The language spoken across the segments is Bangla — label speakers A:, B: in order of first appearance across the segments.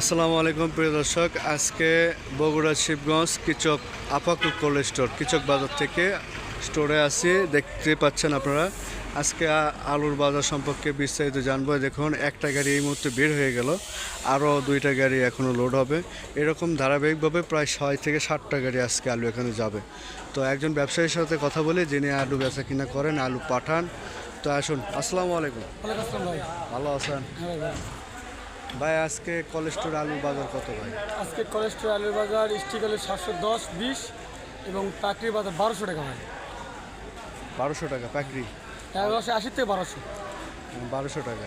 A: আসসালামু আলাইকুম প্রিয় দর্শক। আজকে বগুড়া শিবগঞ্জ কিচক আপাকু কোল্ড স্টোর কিচক বাজার থেকে স্টোরে আছি। দেখতে পাচ্ছেন আপনারা আজকে আলুর বাজার সম্পর্কে বিস্তারিত জানব। দেখুন একটা গাড়ি এই মুহূর্তে বের হয়ে গেল আরও দুইটা গাড়ি এখনও লোড হবে। এরকম ধারাবাহিকভাবে প্রায় ছয় থেকে সাতটা গাড়ি আজকে আলু এখানে যাবে। তো একজন ব্যবসায়ীর সাথে কথা বলি যিনি আলু বেচা কিনা করেন আলু পাঠান। তো আসুন আসসালামু আলাইকুম। ভালো আছেন?
B: হ্যাঁ ভাই
A: আজকে কোলেস্টোর আলুর বাজার কত ভাই?
B: আজকে কোলেস্ট্রল আলুর বাজার স্টিক আলু সাতশো দশ বিশ এবং পাকড়ির বাজার বারোশো টাকা ভাই।
A: বারোশো টাকা পাকড়ি?
B: এগারোশো আশি থেকে বারোশো।
A: বারোশো টাকা।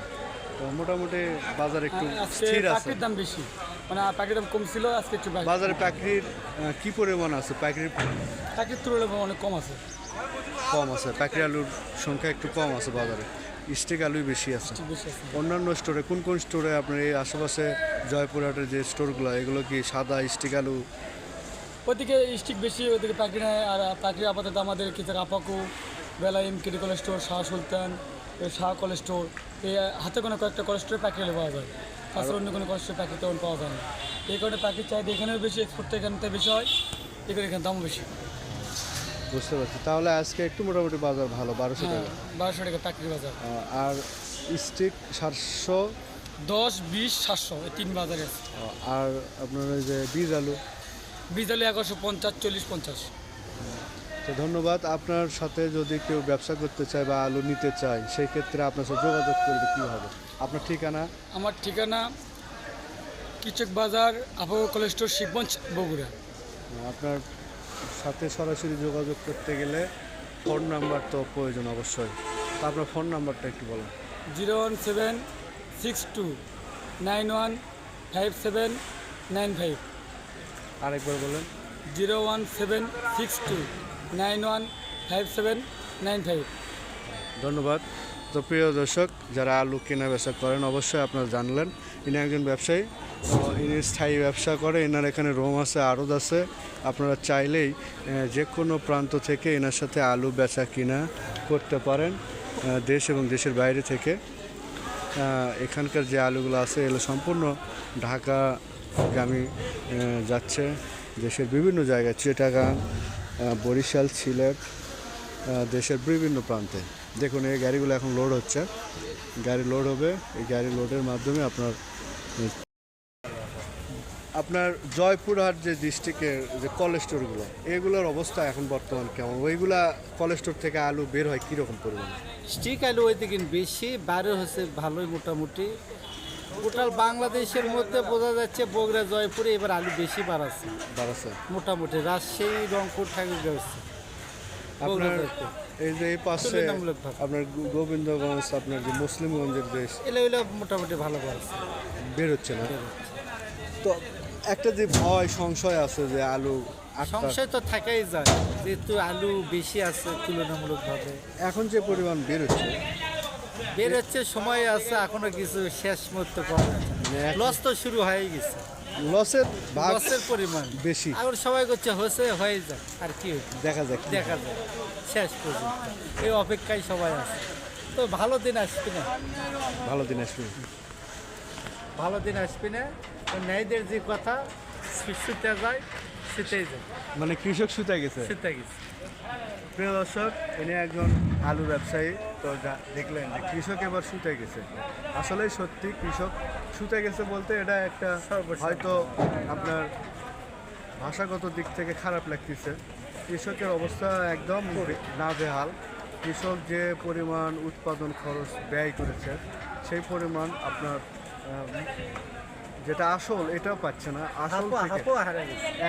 A: তো মোটামুটি বাজার একটু স্থির আছে।
B: দাম বেশি। মানে পাকড়ির দাম কম ছিল আজকে একটু
A: বাজারে আহ, কি পরিমাণ আছে পাকড়ির?
B: পাকড়ির তুলনায় অনেক কম আছে।
A: কম আছে। পাকড়ি আলুর সংখ্যা একটু কম আছে বাজারে। স্টিক আলুই বেশি আছে। অন্যান্য স্টোরে কোন কোন স্টোরে আপনার এই আশেপাশে জয়পুরহাটের যে স্টোরগুলো এগুলো কি সাদা স্টিক আলু?
B: ওদিকে স্টিক বেশি ওদিকে নেয় আর পাকড়ি আপাতত আমাদের কিছু আপাকু বেলা M KD college store Shah Sultan এই শাহ কলেজ স্টোর এই হাতে কোনো কয়েকটা কলেজ স্টোরে আলু পাওয়া যায়। তাছাড়া অন্য কোনো কলেজ স্টোরে পাকড়ি তেমন পাওয়া যায় না। এই কারণে পাখির চাহিদা এখানেও বেশি এক্সপোর্ট থেকে এখান বেশি হয় কারণে এখানে দামও বেশি।
A: বুঝতে পারছি। তাহলে আজকে একটু মোটামুটি বাজার ভালো বারোশো
B: হ্যাঁ
A: টাকা।
B: বারোশো টাকা পাকড়ি বাজার।
A: আর স্টিক সাতশো?
B: দশ বিশ সাতশো এই তিন বাজারে আছে।
A: আর আপনার ওই যে বীজ আলু?
B: বীজ আলু এগারোশো পঞ্চাশ চল্লিশ পঞ্চাশ।
A: তো ধন্যবাদ। আপনার সাথে যদি কেউ ব্যবসা করতে চায় বা আলু নিতে চায় সেই ক্ষেত্রে আপনার সাথে যোগাযোগ করবে কীভাবে? আপনার ঠিকানা?
B: আমার ঠিকানা কিচক বাজার আবহাওয়া কলেজ স্টোর শিবগঞ্জ বগুড়া।
A: আপনার সাথে সরাসরি যোগাযোগ করতে গেলে ফোন নাম্বার তো প্রয়োজন অবশ্যই। তো আপনার ফোন নাম্বারটা একটু বলেন।
B: Zero one seven six two nine one five seven nine five.
A: আরেকবার বলেন।
B: Zero one seven six two nine one five seven nine five.
A: ধন্যবাদ। তো প্রিয় দর্শক যারা আলু কেনা বেচা করেন অবশ্যই আপনারা জানলেন। ইনি একজন ব্যবসায়ী। ইনি স্থায়ী ব্যবসা করে এনার এখানে রোম আছে আড়ত আছে। আপনারা চাইলেই যে কোনো প্রান্ত থেকে এনার সাথে আলু বেচা কিনা করতে পারেন দেশ এবং দেশের বাইরে থেকে। এখানকার যে আলুগুলো আছে এগুলো সম্পূর্ণ ঢাকাগামী আহ, যাচ্ছে। দেশের বিভিন্ন জায়গায় চিটাগাং বরিশাল সিলেট দেশের বিভিন্ন প্রান্তে। দেখুন এই গাড়িগুলো এখন লোড হচ্ছে। গাড়ি লোড হবে। এই গাড়ি লোডের মাধ্যমে আপনার আপনার জয়পুরহাট যে ডিস্ট্রিক্টের যে কলেজ স্টোরগুলো এগুলোর অবস্থা এখন বর্তমান কেমন? ওইগুলা কলেজ স্টোর থেকে আলু বের হয় কীরকম পরিমাণ?
C: স্টিক আলু ওইদিকে বেশি বাইরে হচ্ছে ভালোই মোটামুটি। টোটাল বাংলাদেশের মধ্যে বোঝা যাচ্ছে বগুড়া জয়পুরে এবার আলু বেশি বাড়াচ্ছে।
A: বাড়াচ্ছে?
C: মোটামুটি রাজশাহী রংপুর ঠাকুর হচ্ছে।
A: আপনার এই যে এই পাশে। আপনার গোবিন্দগঞ্জ আপনার যে মুসলিমগঞ্জের দেশ
C: এলে মোটামুটি ভালো বাড়ছে
A: বের হচ্ছে না তো একটা যে ভয় সংশয় আছে যে আলু
C: সংশয় তো থাকাই যায় যেহেতু আলু বেশি আছে তুলনামূলকভাবে।
A: এখন যে পরিমাণ বের হচ্ছে
C: বের হচ্ছে সময় আছে এখনও কিছু শেষ মতো করা লস তো শুরু হয়ে গেছে।
A: লসের
C: লসের পরিমাণ।
A: বেশি।
C: এখন সবাই করছে হচ্ছে হয়ে যায় আর কি
A: দেখা যাক।
C: দেখা যায় শেষ পর্যন্ত। এই অপেক্ষায় সবাই আছে। তো ভালো দিন আসবে না?
A: ভালো দিন আসবে।
C: ভালো দিন আসবে না? ন্যায়দের যে কথা শুতে যায় শীতেই যায়।
A: মানে কৃষক শুতে গেছে?
C: শীতে গেছে।
A: প্রিয় দর্শক ইনি একজন আলু ব্যবসায়ী তো যা- দেখলেন যে কৃষক এবার শুতে গেছে। আসলেই সত্যি কৃষক শুতে গেছে বলতে এটা একটা হয়তো আপনার ভাষাগত দিক থেকে খারাপ লাগতেছে। কৃষকের অবস্থা একদম না বেহাল কৃষক যে পরিমাণ উৎপাদন খরচ ব্যয় করেছে সেই পরিমাণ আপনার যেটা আসল এটাও পাচ্ছে না। আসল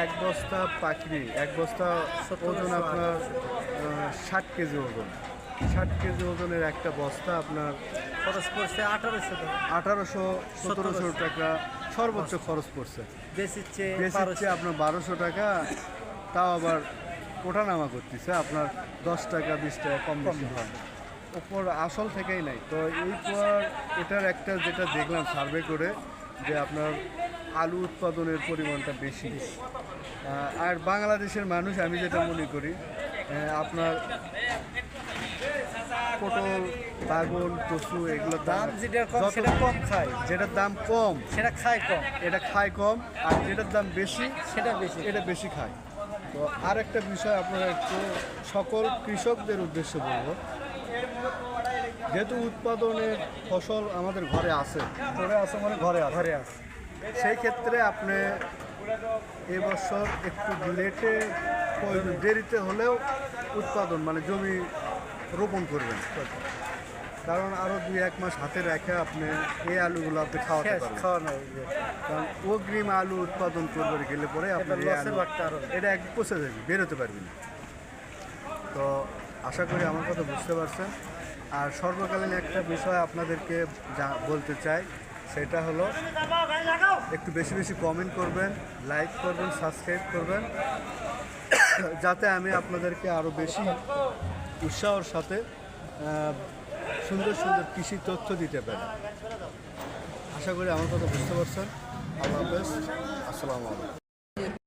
A: এক বস্তা পাখরি এক বস্তা ওজন আপনার ষাট কেজি ওজন। ষাট কেজি ওজনের একটা বস্তা আপনার
C: খরচ পড়ছে আঠারোশো
A: আঠারোশো সতেরোশো টাকা সর্বোচ্চ খরচ পড়ছে।
C: বেশিচ্ছে
A: বেশ আপনার বারোশো টাকা তাও আবার ওঠানামা করতেছে আপনার দশ টাকা বিশ টাকা কম বেশি। হয় ওপর আসল থেকেই নাই। তো এই পর এটার একটা যেটা দেখলাম সার্ভে করে যে আপনার আলু উৎপাদনের পরিমাণটা বেশি। আর বাংলাদেশের মানুষ আমি যেটা মনে করি আপনার পটল পাগল টসু এগুলোর
C: দাম যেটা কম সেটা কম খায়।
A: যেটার দাম কম
C: সেটা খায় কম।
A: এটা খায় কম আর যেটার দাম বেশি
C: সেটা বেশি
A: এটা বেশি খায়। তো আর একটা বিষয় আপনারা একটু সকল কৃষকদের উদ্দেশ্যে বলব। যেহেতু উৎপাদনের ফসল আমাদের ঘরে আছে ঘরে আছে মানে ঘরে
C: ঘরে আছে।
A: সেই ক্ষেত্রে আপনি এবছর একটু লেটে দেরিতে হলেও উৎপাদন মানে জমি রোপণ করবেন। কারণ আরও দুই এক মাস হাতে রেখে আপনি এই আলুগুলো আপনি খাওয়াতে পারবেন।
C: খাওয়ানো
A: কারণ অগ্রিম আলু উৎপাদন করবে গেলে পরে আপনার। এটা এক পচে যাবে বেরোতে পারবি না। তো আশা করি আমার কথা বুঝতে পারছেন। আর সর্বকালীন একটা বিষয় আপনাদেরকে যা বলতে চাই, সেটা হলো একটু বেশি বেশি কমেন্ট করবেন লাইক করবেন সাবস্ক্রাইব করবেন, যাতে আমি আপনাদেরকে আরও বেশি উৎসাহর সাথে সুন্দর সুন্দর কৃষি তথ্য দিতে পারি। আশা করি আমার কথা বুঝতে পারছেন। আল্লাহ হাফেজ। আসসালামু আলাইকুম।